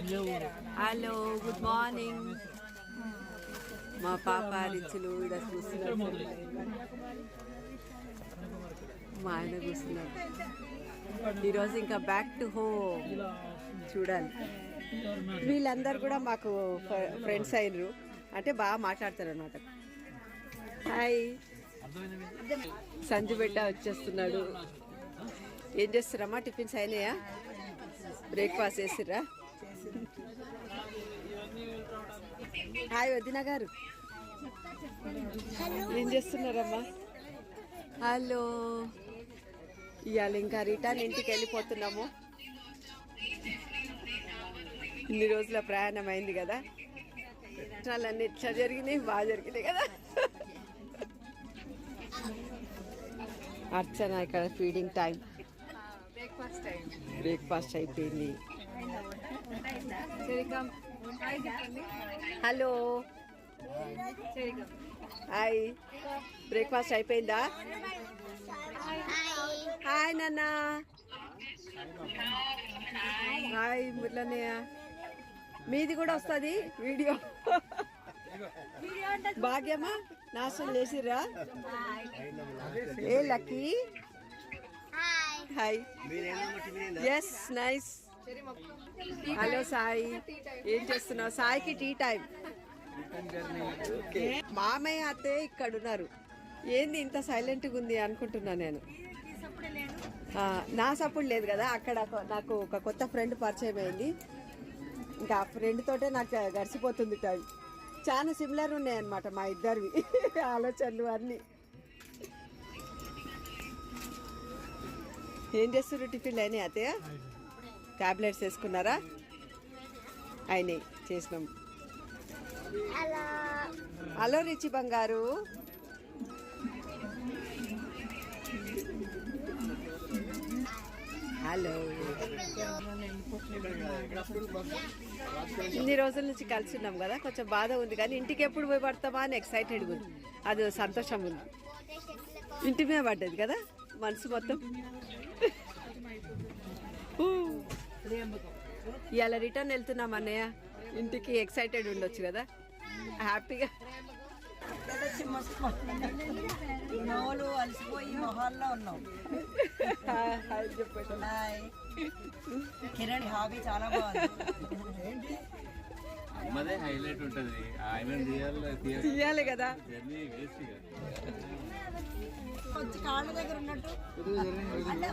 Hello good morning మా పాప రిచులు ఇక్కడ చూస్తున్నారు మా ఆయన చూస్తున్నారు ఈరోజు ఇంకా బ్యాక్ టు హోమ్ చూడాలి. వీళ్ళందరూ కూడా మాకు ఫ్రెండ్స్ అయినరు. అంటే బాగా మాట్లాడతారు అనమాట హాయ్ సంజు బిడ్డ వచ్చేస్తున్నాడు. ఏం చేస్తారమ్మా టిఫిన్స్ అయినాయా? బ్రేక్ఫాస్ట్ చేసిర్రా? హాయ్ వదిన గారు. ఏం చేస్తున్నారమ్మా? హలో. ఇవాళ ఇంకా రిటర్న్ ఇంటికి వెళ్ళిపోతున్నాము. ఇన్ని రోజుల ప్రయాణం అయింది కదా. అన్నీ ఎట్లా జరిగినాయి బాగా జరిగినాయి కదా. అర్చన ఇక్కడ ఫీడింగ్ టైం. బ్రేక్ఫాస్ట్ అయిపోయింది. హలో. హాయ్. బ్రేక్ఫాస్ట్ అయిపోయిందా? హాయ్ నాన్న. హాయ్ మురళన్నయ్య మీది కూడా వస్తుంది వీడియో. భాగ్యమా? నాశనం చేసిర్రా? ఏ Lucky? Hi. Yes nice hello Sai. ఏం చేస్తున్నావు? సాయికి టీ టైం. మామయ్య అత్తే ఇక్కడ ఉన్నారు ఏంది ఇంత సైలెంట్గా ఉంది అనుకుంటున్నా నేను. నా సపోర్ట్ లేదు కదా. అక్కడ నాకు ఒక కొత్త ఫ్రెండ్ పరిచయం అయింది. ఇంకా ఆ ఫ్రెండ్ తోటే నాకు గడిచిపోతుంది టైం. చాలా సిమిలర్ ఉన్నాయన్నమాట మా ఇద్దరివి. ఆలోచనలు అన్నీ. ఏం చేస్తారు టిఫిన్లు అయినాయి అతయ్య టాబ్లెట్స్ వేసుకున్నారా? అయినాయి చేసినాం. హలో రిచి బంగారు. హలో. ఇన్ని రోజుల నుంచి కలిసి ఉన్నాం కదా కొంచెం బాధ ఉంది కానీ ఇంటికి ఎప్పుడు పోయి పడతామా అని ఎక్సైటెడ్ ఉంది. అది సంతోషం ఉంది. ఇంటి మీద పడ్డది కదా మనసు మొత్తం. ఇవాళ రిటర్న్ వెళ్తున్నాం అన్నయ్య. ఇంటికి ఎక్సైటెడ్ ఉండొచ్చు కదా. హ్యాపీగా. నోలు అలసిపోయి మొహాల్లో ఉన్నాం. కిరణ్ హాబీ చాలా బాగుంది. అమ్మదే హైలైట్ ఉంటది. ఆయన తీయాలి తీయాలి తీయాలి కదా. జర్నీ వేస్ట్ కదా వచ్చి కాళ్ళ దగ్గర ఉన్నట్టు. అంటే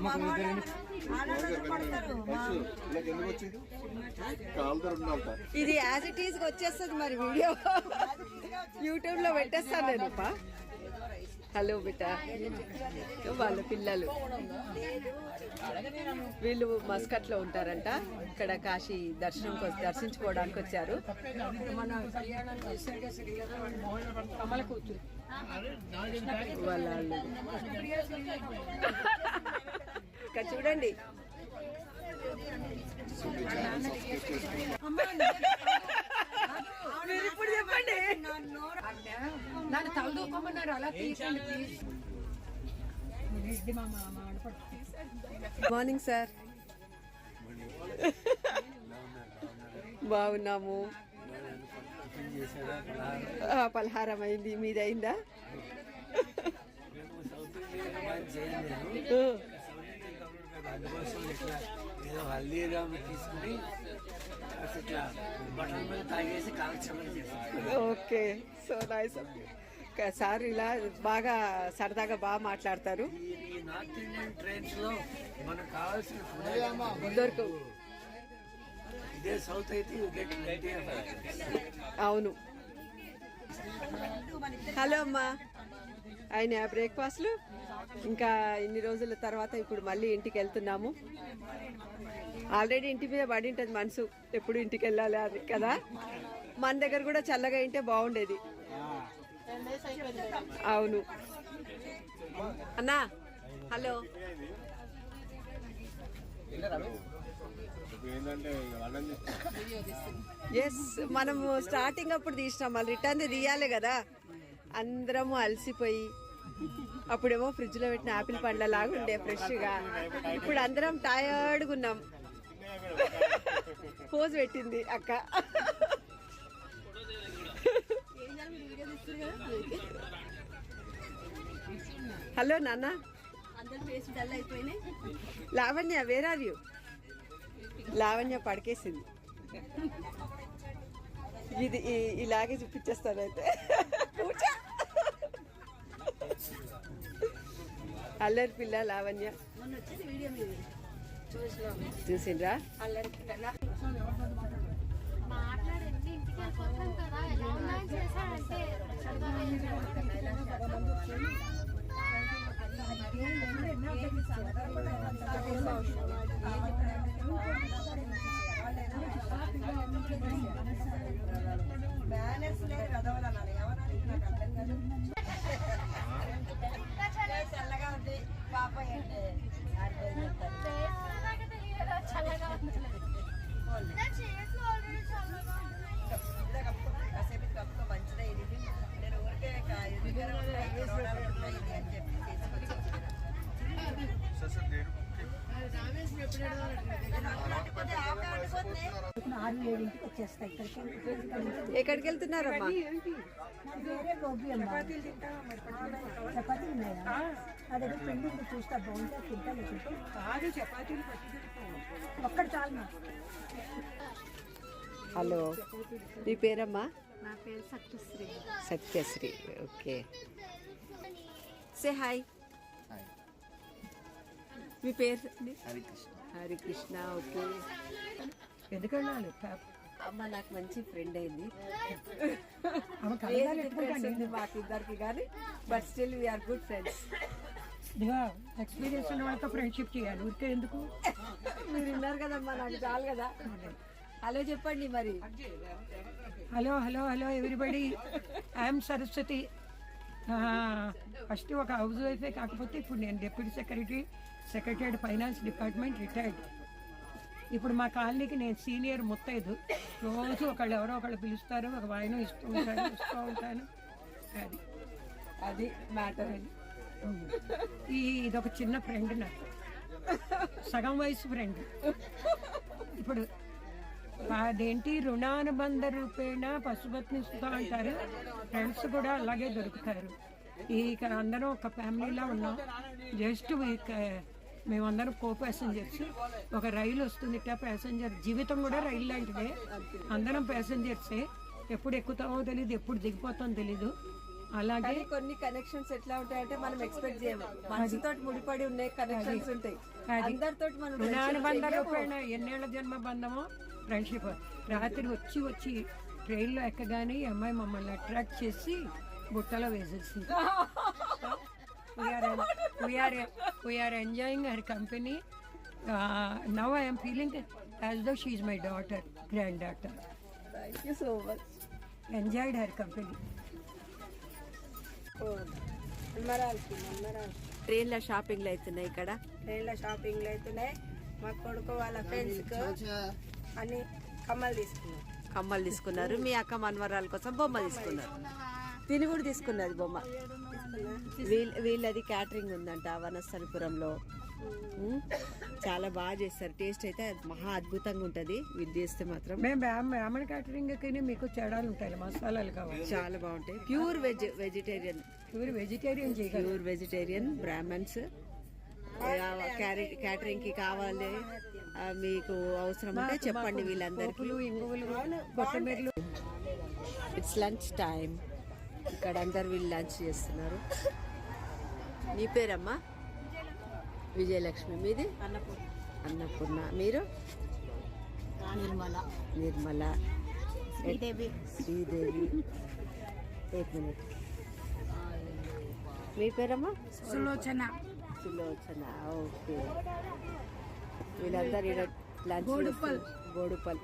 పడతారు. ఇది యాజ్ ఇట్ ఈస్ వచ్చేస్తుంది మరి వీడియో. యూట్యూబ్లో పెట్టేస్తాను నేను. హలో బిడ్డ. వాళ్ళ పిల్లలు. వీళ్ళు మస్కట్లో ఉంటారంట. ఇక్కడ కాశీ దర్శనం కోసం దర్శించుకోవడానికి వచ్చారు. వాళ్ళ. ఇక్కడ చూడండి. మీరు ఇప్పుడు చెప్పండి. నన్ను తలదూకోమన్నారు అలా తీసండి మార్నింగ్ సార్ బాగున్నాము. పలహారం అయింది మీది అయిందా అందుకోసం ఇట్లా ఏదో హల్దీరామ్ తీసుకుని కాస్త ఇట్లా బట్టల మీద తాగేసి కాలక్షేపం చేస్తాం ఓకే సో నైస్ సార్ ఇలా బాగా సరదాగా బాగా మాట్లాడతారు. ఈ ఈ నార్త్ ఇండియన్ ట్రైన్స్లో మనకు కావాల్సిన ఫుడ్ దొరకవు. ఇదే సౌత్ అయితే యూ గెట్ అవును. హలో అమ్మా. ఆయన బ్రేక్ఫాస్ట్లు? ఇంకా ఇన్ని రోజుల తర్వాత ఇప్పుడు మళ్ళీ ఇంటికి వెళ్తున్నాము. ఆల్రెడీ ఇంటి మీద పడి ఉంటుంది మనసు. ఎప్పుడు ఇంటికి వెళ్ళాలి అని కదా? మన దగ్గర కూడా చల్లగా ఉంటే బాగుండేది. అవును. అన్నా హలో. ఎస్ మనము స్టార్టింగ్ అప్పుడు తీసినాం. మళ్ళీ రిటర్న్ తీయాలి కదా. అందరము అలసిపోయి అప్పుడేమో ఫ్రిడ్జ్లో పెట్టిన ఆపిల్ పండ్ల లాగా ఉండే ఫ్రెష్గా ఇప్పుడు అందరం టయర్డ్గా ఉన్నాం. పోజ్ పెట్టింది అక్క. హలో నాన్న. Lavanya where are you Lavanya పడికేసింది. ఇది ఇలాగే చూపించేస్తాను అయితే. కూర్చో. అల్లరి పిల్ల లావణ్య. చూసిండ్రా? అల్లరి పిల్ల మాట్లాడండి బ్యాలెన్స్ లేదు కదవలా ఏమన్నా నాకు అర్థం కాదు. చల్లగా ఉంది? పాప ఏంటి? చల్లగా ఉంది కాసేపు కప్పుకో మంచిదే ఇది నేను ఊరికే దగ్గర ఉంటాయి, ఇది అని చెప్పి తీసుకొచ్చి ఇచ్చిన. ఆరు ఏడింటికి వచ్చేస్తాయి. ఇక్కడికి ఎక్కడికి వెళ్తున్నారమ్మా వేరే గోబీ అమ్మ. చపాతీ ఉన్నాయా? దగ్గర పిండి చూస్తా బాగుంటే తింటాను చెప్పు. కాదు చపాతీలు పట్టి ఒక్కటి చాలు హలో మీ పేరమ్మా? నా పేరు Satyasri. Satyasri okay. Say hi మీ పేరు? హరికృష్ణ. హరికృష్ణ ఓకే. ఎందుకన్నాను అమ్మ నాకు మంచి ఫ్రెండ్ అయింది. మాకు ఇద్దరికి కానీ but still we are good friends experience ఉన్న వాళ్ళతో ఫ్రెండ్షిప్ చేయాలి. ఊరికే ఎందుకు? మీరు విన్నారు కదమ్మా నాకు చాలు కదా. హలో చెప్పండి మరి. Hello hello hello everybody I'm Saraswati first ఒక హౌస్ వైఫే కాకపోతే ఇప్పుడు నేను deputy secretary secretary finance department retired ఇప్పుడు మా కాలనీకి నేను సీనియర్ ముత్తైదు. రోజు ఒకళ్ళు ఎవరో ఒకళ్ళు పిలుస్తారు ఒక వాయినం ఇస్తూ ఉంటాను ఇస్తూ ఉంటాను. అది. అది మ్యాటర్ ఈ ఇదొక చిన్న ఫ్రెండ్ నాకు. సగం వయసు ఫ్రెండ్. ఇప్పుడు అదేంటి రుణానుబంధ రూపేణ పశుపతిని ఇస్తూ అంటారు. ఫ్రెండ్స్ కూడా అలాగే దొరుకుతారు. ఈ ఇక్కడ అందరం ఒక ఫ్యామిలీలా ఉన్నాం. జస్ట్ మేమందరం కో ప్యాసింజర్స్. ఒక రైలు వస్తుంది ప్యాసింజర్. జీవితం కూడా రైలు లాంటిదే. అందరం ప్యాసింజర్సే. ఎప్పుడు ఎక్కుతామో తెలియదు ఎప్పుడు దిగిపోతామో తెలీదు. అలాగే కానీ కొన్ని కనెక్షన్స్ ఎట్లా ఉంటాయంటే మనం ఎక్స్పెక్ట్ చేయము. మనసుతో ముడిపడి ఉన్నాయి కనెక్షన్స్ ఉంటాయి. అందరితో మనం ఎన్నేళ్ళ జన్మ బంధమో? ఫ్రెండ్షిప్ రాత్రి వచ్చి వచ్చి ట్రైన్లో ఎక్కగానే ఈ అమ్మాయి మమ్మల్ని అట్రాక్ట్ చేసి బుట్టలో వేసేసింది. We are enjoying her company now I'm feeling as though she my daughter grand daughter thank you so much enjoyed her company ట్రైన్లో షాపింగ్లు అవుతున్నాయి ఇక్కడ. ట్రైన్లో షాపింగ్లు అవుతున్నాయి మా కొడుకు వాళ్ళ ఫ్రెండ్స్ అని కమ్మలు తీసుకున్నాం కమ్మలు తీసుకున్నారు. మీ అక్క మనవరాల కోసం బొమ్మ తీసుకున్నారు. తిని కూడా తీసుకున్నది బొమ్మ. వీళ్ళ వీళ్ళది క్యాటరింగ్ ఉందంట వనస్థలిపురంలో. చాలా బాగా చేస్తారు. టేస్ట్ అయితే మహా అద్భుతంగా ఉంటది. వీళ్ళు చేస్తే మాత్రం. మేము బ్రాహ్మణ క్యాటరింగ్కి మీకు తేడాలు ఉంటాయి. మసాలాలు కావాలి. చాలా బాగుంటాయి. ప్యూర్ వెజ్ వెజిటేరియన్ మీరు వెజిటేరియన్ ప్యూర్ వెజిటేరియన్ బ్రాహ్మణ్స్ క్యాటరింగ్కి కావాలి. మీకు అవసరం ఉంటే చెప్పండి వీళ్ళందరికీ. ఇంగువలు కొత్తిమీరలు ఇట్స్ లంచ్ టైం ఇక్కడ అందరు వీళ్ళు లంచ్ చేస్తున్నారు. నీ పేరమ్మా? విజయలక్ష్మి. మీది? అన్నపూర్ణ. మీరు? నిర్మల. నిర్మల. శ్రీదేవి. శ్రీదేవి. మినిట్ మీ పేరమ్మా? సులోచన. సులోచన. ఓకే. వీళ్ళందరూ లంచ్ బోడుపల్ బోడుపల్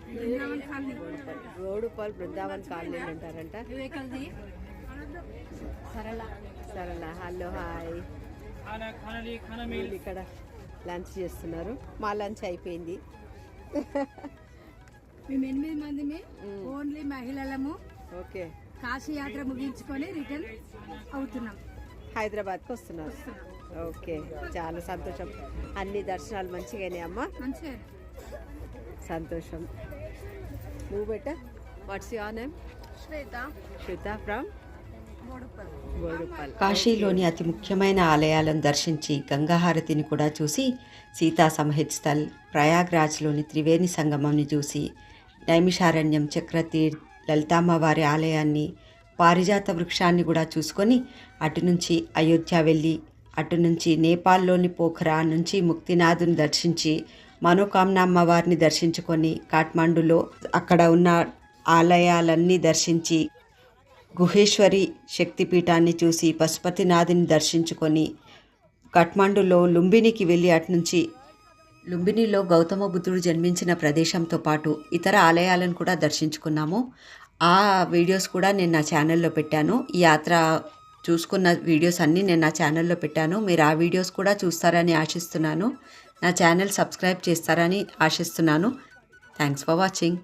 బోడుపల్ బృందావన్ కాలనీ. అంటారంట. సరళ. సరళ. హలో హాయ్ ఇక్కడ లంచ్ చేస్తున్నారు. మా లంచ్ అయిపోయింది. మేము ఎనిమిది మందిమి ఓన్లీ మహిళలము. ఓకే. కాశీ యాత్ర ముగించుకొని రిటర్న్ అవుతున్నాం. హైదరాబాద్కి వస్తున్నారు. ఓకే. చాలా సంతోషం. అన్ని దర్శనాలు మంచిగానే అమ్మా? మంచిగా సంతోషం. నువ్వు బెట్ట what's your name Shweta. Shweta from కాశీలోని అతి ముఖ్యమైన ఆలయాలను దర్శించి గంగాహారతిని కూడా చూసి సీతా సమహిత్ స్థల్ ప్రయాగ్రాజ్లోని త్రివేణి సంగమంని చూసి నైమిషారణ్యం చక్రతీర్ లలితామ్మవారి ఆలయాన్ని పారిజాత వృక్షాన్ని కూడా చూసుకొని అటు నుంచి అయోధ్య వెళ్ళి అటు నుంచి నేపాల్లోని పోఖరా నుంచి ముక్తినాథుని దర్శించి మనోకామ్న అమ్మవారిని దర్శించుకొని కాఠ్మండులో అక్కడ ఉన్న ఆలయాలన్నీ దర్శించి గుహేశ్వరి శక్తిపీఠాన్ని చూసి పశుపతినాథిని దర్శించుకొని కఠ్మండులో లుంబినికి వెళ్ళి అటు నుంచి లుంబినిలో గౌతమ బుద్ధుడు జన్మించిన ప్రదేశంతో పాటు ఇతర ఆలయాలను కూడా దర్శించుకున్నాము. ఆ వీడియోస్ కూడా నేను నా ఛానల్లో పెట్టాను. ఈ యాత్ర చూసుకున్న వీడియోస్ అన్నీ నేను నా ఛానల్లో పెట్టాను. మీరు ఆ వీడియోస్ కూడా చూస్తారని ఆశిస్తున్నాను. నా ఛానల్ సబ్స్క్రైబ్ చేస్తారని ఆశిస్తున్నాను. Thanks for watching.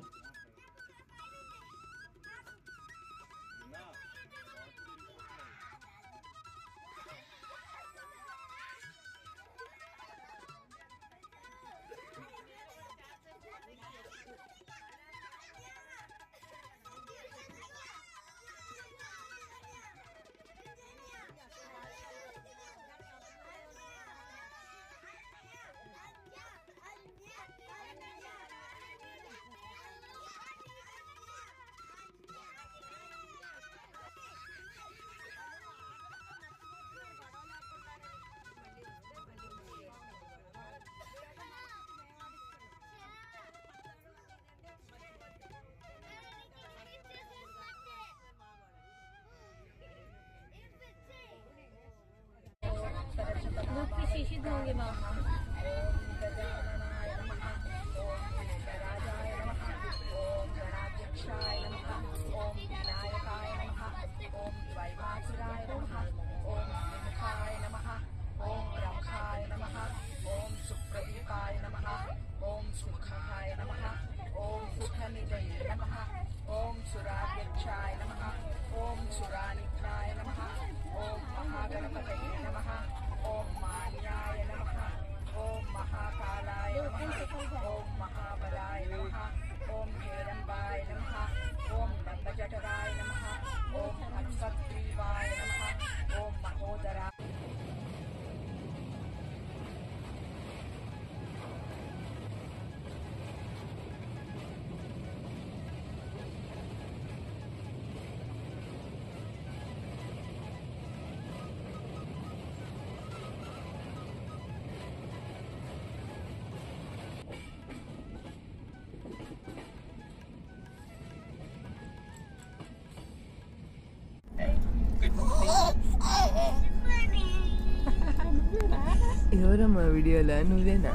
这个地方好 ดายนมะคะโอมเทรัมบายนะคะโอมบัมปจัตรา Yo ahora me abrió la nulena.